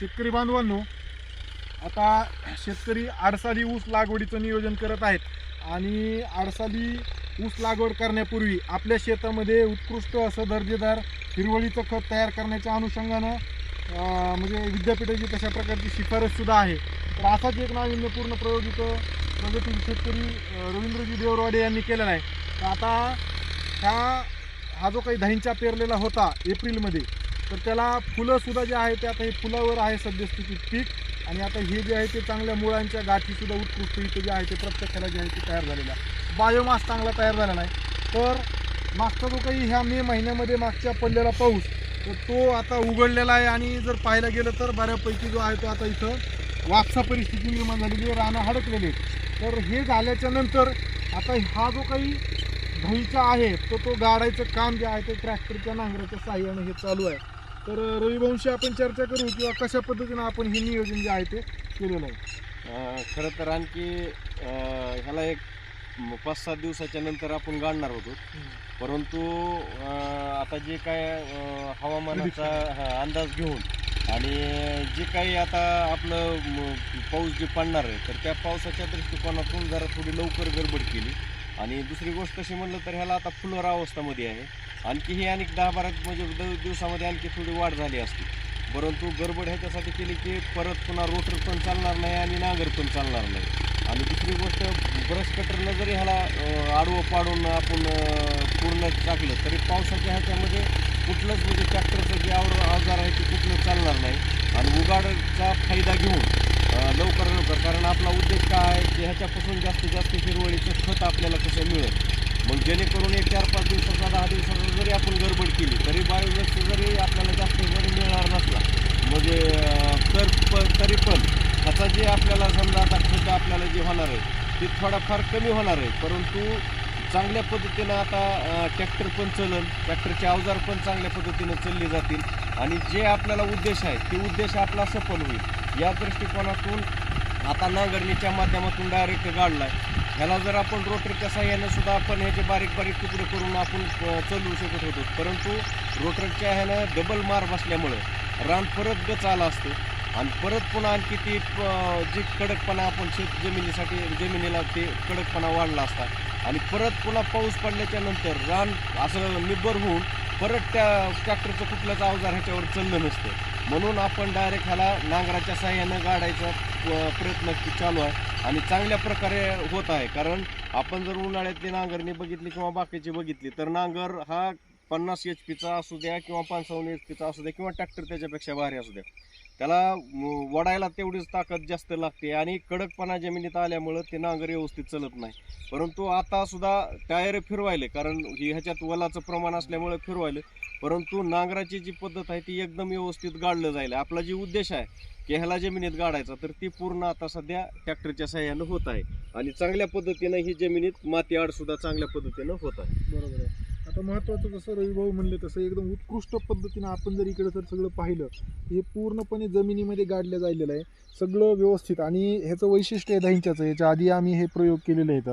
शेतकरी बांधवांनो आता शेतकरी आडसाली ऊस लागवडीचं नियोजन करत आहेत आणि आडसाली ऊस लागवड करण्यापूर्वी आपल्या शेतामध्ये उत्कृष्ट असं दर्जेदार हिरवळीचं खत तयार करण्याच्या अनुषंगानं म्हणजे विद्यापीठाची तशा प्रकारची शिफारससुद्धा आहे. तर असाच एक नाविन्यपूर्ण प्रयोग इथं प्रगतील शेतकरी रवींद्रजी देवरवाडे यांनी केलेला आहे. तर आता ह्या हा जो काही दहींचा पेरलेला होता एप्रिलमध्ये तर त्याला फुलंसुद्धा जे आहे ते आता हे फुलावर आहे सद्यस्थितीत पीक. आणि आता हे जे आहे ते चांगल्या मुळांच्या गाठीसुद्धा उत्कृष्ट इथे जे आहे ते प्रत्यक्षाला जे आहे ते तयार झालेलं आहे. बायोमास चांगला तयार झालेला नाही तर मागचा जो काही ह्या मे महिन्यामध्ये मागच्या पडलेला पाऊस तर तो आता उघडलेला आहे. आणि जर पाहायला गेलं तर बऱ्यापैकी जो आहे तो आता इथं वापसा परिस्थिती निर्माण झालेली आहे. रानं हडकलेली तर हे झाल्याच्यानंतर आता हा जो काही दहीचा आहे तो तो गाडायचं काम जे आहे ते ट्रॅक्टरच्या नांगराच्या साह्यानं हे चालू आहे. तर रविवंशी आपण चर्चा करू किंवा कशा पद्धतीनं आपण हे नियोजन जे आहे ते केलेलं आहे? अं, खरं तर आणखी अं, ह्याला एक म- पाच सात दिवसाच्या नंतर आपण गाडणार होतो. परंतु अं, आता जे काय अं, हवामानाचा हा, अंदाज घेऊन आणि जे काही आता आपलं म, पाऊस जे पडणार आहे तर त्या पावसाच्या दृष्टिकोनातून जरा थोडी लवकर गडबड केली. आणि दुसरी गोष्ट कशी म्हणलं तर ह्याला आता फुलोरा अवस्थामध्ये आहे. आणखी ही अनेक दहा बारा म्हणजे द- दिवसामध्ये आणखी थोडी वाढ झाली असती. परंतु गडबड ह्याच्यासाठी केली की परत पुन्हा रोटर पण चालणार नाही आणि नांगर पण चालणार नाही. आणि दुसरी गोष्ट ब्रश कटरनं जरी ह्याला आडवं पाडून आपण पूर्ण टाकलं तरी पावसाच्या ह्याच्यामध्ये कुठलंच म्हणजे ट्रॅक्टरचं जे आवड अवजार आहे ते कुठलं चालणार नाही. आणि उगाडचा फायदा घेऊन लवकर लवकर कारण आपला उद्देश काय आहे की ह्याच्यापासून जास्तीत जास्त हिरवळीचं खत आपल्याला कसं मिळेल? मग जेणेकरून एक चार पाच दिवसाचा दहा दिवसाचा जरी आपण गडबड केली तरी बायोगॅस जरी आपल्याला जास्त जरी मिळणार नसला म्हणजे तर प तरी पण आता जे आपल्याला समजा आता खर्च आपल्याला जे होणार आहे ते थोडाफार कमी होणार आहे. परंतु चांगल्या पद्धतीनं आता ट्रॅक्टर पण चलन ट्रॅक्टरचे अवजार पण चांगल्या पद्धतीनं चालले जातील. आणि जे आपल्याला उद्देश आहे ते उद्देश आपला सफल होईल. या दृष्टिकोनातून आता नांगरणीच्या माध्यमातून डायरेक्ट गाडलाय. ह्याला जर आपण रोटरच्या साह्यानं सुद्धा आपण ह्याचे बारीक बारीक तुकडे करून आपण चलवू चालवू शकत होतो. परंतु रोटरच्या ह्यानं डबल मार बसल्यामुळं रान परत गच आला असतो. आणि परत पुन्हा आणखी ती जी कडकपणा आपण शेत जमिनीसाठी जमिनीला ते कडकपणा वाढला असता. आणि परत पुन्हा पाऊस पडल्याच्या नंतर रान असं निब्बर होऊन परत त्या ट्रॅक्टरचं कुठलंच अवजार ह्याच्यावर चललं नसतं. म्हणून आपण डायरेक्ट ह्याला नांगराच्या साह्यानं गाडायचा प्रयत्न चालू आहे. आणि चांगल्या प्रकारे होत आहे. कारण आपण जर उन्हाळ्यातली नांगरणी बघितली किंवा बाकीची बघितली तर नांगर हा पन्नास एच पीचा असू द्या किंवा पंचावन्न एच पीचा असू द्या किंवा ट्रॅक्टर त्याच्यापेक्षा भारी असू द्या. त्याला वडायला तेवढीच ताकद जास्त लागते आणि कडकपणा जमिनीत आल्यामुळं ते नांगर व्यवस्थित चालत नाही. परंतु आता सुद्धा टायर फिरवायले कारण ह्याच्यात वलाचं प्रमाण असल्यामुळे फिरवायले. परंतु नांगराची जी पद्धत आहे ती एकदम व्यवस्थित गाडलं जाईल आपला जी उद्देश आहे की ह्याला जमिनीत गाडायचा तर ती पूर्ण आता सध्या ट्रॅक्टरच्या सहाय्यानं होत आहे. आणि चांगल्या पद्धतीनं ही जमिनीत माती आड सुद्धा चांगल्या पद्धतीनं होत आहे. बरोबर आहे. आता महत्त्वाचं जसं रविभाऊ म्हणले तसं एकदम उत्कृष्ट पद्धतीनं आपण जर इकडे जर सगळं पाहिलं हे पूर्णपणे जमिनीमध्ये गाडलं जायलेलं आहे. सगळं व्यवस्थित. आणि ह्याचं वैशिष्ट्य आहे दहींच्याचं. ह्याच्या आधी आम्ही हे प्रयोग केलेले आहेत.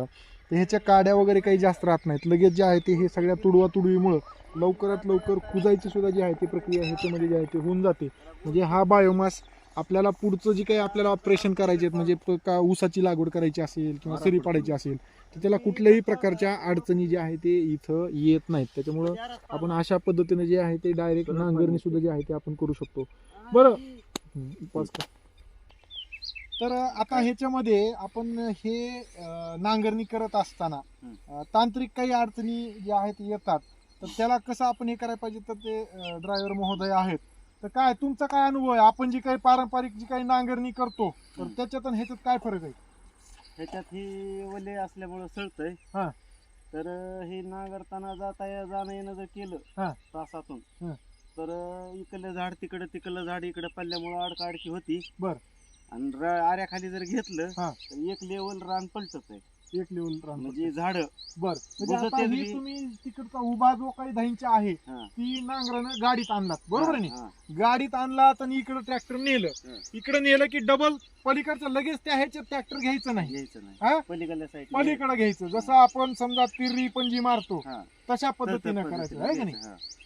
तर ह्याच्या काड्या वगैरे काही जास्त राहत नाहीत. लगेच जे आहे ते हे सगळ्या तुडवा तुडवीमुळं लवकरात लवकर कुजायची सुद्धा जी आहे ती प्रक्रिया ह्याच्यामध्ये जी आहे ते होऊन जाते. म्हणजे हा बायोमास आपल्याला पुढचं जी काही आपल्याला ऑपरेशन करायचे आहेत म्हणजे प- का ऊसाची लागवड करायची असेल किंवा सरी पाडायची असेल तर त्याला कुठल्याही प्रकारच्या अडचणी जे आहे ते इथं येत नाहीत. त्याच्यामुळं आपण अशा पद्धतीने जे आहे ते डायरेक्ट नांगरणी सुद्धा जे आहे ते आपण करू शकतो. बरं. हम्म, pause कर. तर आता ह्याच्यामध्ये आपण हे अं, नांगरणी करत असताना अं, तांत्रिक काही अडचणी ज्या आहेत येतात. तर त्याला कसं आपण हे करायला पाहिजे? तर ते ड्रायव्हर महोदय आहेत. तर काय तुमचा काय अनुभव आहे आपण जी काही पारंपरिक जी काही नांगरणी करतो तर. त्याच्यात आणि ह्याच्यात काय फरक आहे ह्याच्यात ही ओले असल्यामुळं सळतंय हा. तर हे नांगरताना जाता या- जाणं येणं जर केलं हा. तासातून हा. तर इकडलं झाड तिकडं तिकडलं झाड इकडं पडल्यामुळं अडकाअडकी होती बर. आणि आऱ्याखाली जर घेतलं हा. तर एक लेवल रान पलटत आहे एक लेवल म्हणजे झाड. बर. म्हणजे जसं आता ते ही बी- तुम्ही तिकडचा उभा जो काही दहींचा आहे ती नांगरानं गाडीत आणलात. बरोबर आहे ना? गाडीत आणलात आणि इकडे ट्रॅक्टर नेलं. हं. इकडे नेलं की डबल पलीकडचं लगेच त्या ह्याच्यात ट्रॅक्टर घ्यायचं नाही. घ्यायचं नाही. पलीकडल्या साईड पलीकडे घ्यायचं. जसं आपण समजा तिररी पंजी मारतो तशा पद्धतीनं करायचं. आहे का नाही?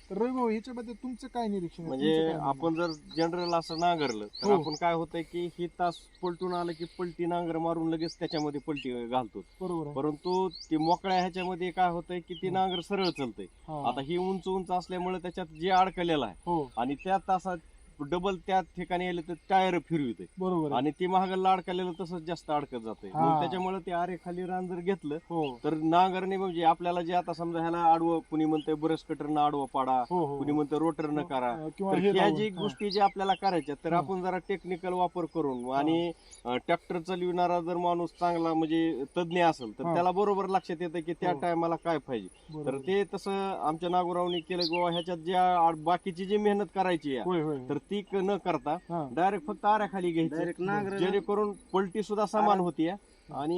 तर रवी भाऊ ह्याच्याबद्दल तुमचं काय निरीक्षण आहे? म्हणजे तुमचं काय म्हणणं आहे? आपण जर जनरल असं नांगरलं तर हो. आपण काय होतंय की ही तास पलटून आलं की पलटी नांगर मारून लगेच त्याच्यामध्ये पलटी घालतो बरोबर आहे परंतु ती मोकळ्या ह्याच्यामध्ये काय होतंय की ती हो. नांगर सरळ चालतंय हा. आता ही उंच उंच असल्यामुळे त्याच्यात जे अडकलेलं आहे हो आणि त्या तासात डबल त्या ठिकाणी आले तर टायर फिरविते बरोबर आहे आणि ती महागला अडकलेलं तसंच जास्त अडकत जाते हा. त्याच्यामुळे ते आरे खाली रान जर घेतलं हो तर नांगरणे म्हणजे आपल्याला जे आता समजा ह्याला आडवं कुणी म्हणतंय ब्रश कटरनं आडवं पाडा हो हो कुणी म्हणतं रोटरनं करा अं, किंवा तर हे ह्या जी. गोष्टी ज्या आपल्याला करायच्या तर. आपण जरा टेक्निकल वापर करून आणि ट्रॅक्टर चालविणारा जर माणूस चांगला म्हणजे तज्ञ असेल तर. त्याला बरोबर लक्षात येतं की त्या हो. टायमाला काय पाहिजे तर बरोबर. ते तसं आमच्या नागोरावनी केलं किंवा ह्याच्यात ज्या आड- बाकीची जी मेहनत करायची आहे होय होय तर ती क- न करता हा. डायरेक्ट फक्त आऱ्याखाली घ्यायचं डायरेक्ट नांगर जेणेकरून पलटी सुद्धा समान होती आणि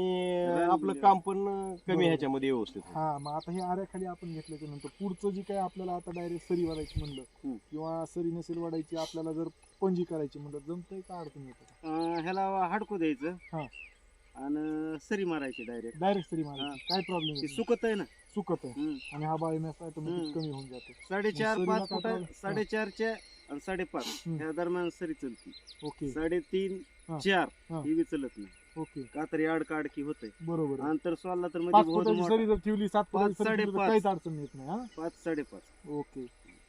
आपलं. काम पण कमी. ह्याच्यामध्ये व्यवस्थित होतं. हा मग आता हे आऱ्याखाली आपण घेतल्याच्या नंतर पुढचं जे काय आपल्याला आता डायरेक्ट सरी वाढायची म्हणलं हम्म. किंवा सरी नसेल वाढायची आपल्याला जर पंजी करायची म्हणलं जमतंय का अडचण येतं ह्याला हाडकू द्यायचं हा. आणि सरी मारायची डायरेक्ट डायरेक्ट सरी मारायची काय प्रॉब्लेम सुकत आहे ना सुकत आहे हम्म. आणि हा बायोमॅस ऑटोमॅटिक हम्म. कमी होऊन जातो साडेचार सरीला पाच काय फुटा problem? साडेचारच्या आणि साडेपाच हम्म. ह्या दरम्यान सरी चलती ओके साडेतीन हा. चार हा. ही बी चलत नाही ओके का तरी अडकाडकी होते बरोबर आहे. अंतर सोडला तर पाच बहुत फुटाची मोठा. सरी जर ठेवली सात फुटाची सरी ठेवली तर साडेपाच. काहीच अडचण येत नाही हा पाच साडेपाच ओके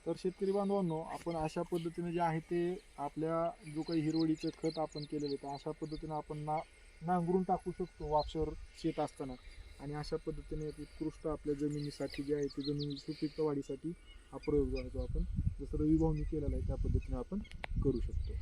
तर शेतकरी बांधवांनो आपण अशा पद्धतीने जे आहे ते आपल्या जो काही हिरवडीचं खत आपण केलेलं आहे तर अशा पद्धतीने आपण ना नांगरून टाकू शकतो वापशावर शेत असताना. आणि अशा पद्धतीने एक उत्कृष्ट आपल्या जमिनीसाठी जे आहे ते जमिनी सुपीकता वाढीसाठी हा प्रयोग जो आहे तो आपण जसं रविभाऊनी केलेला आहे त्या पद्धतीने आपण करू शकतो.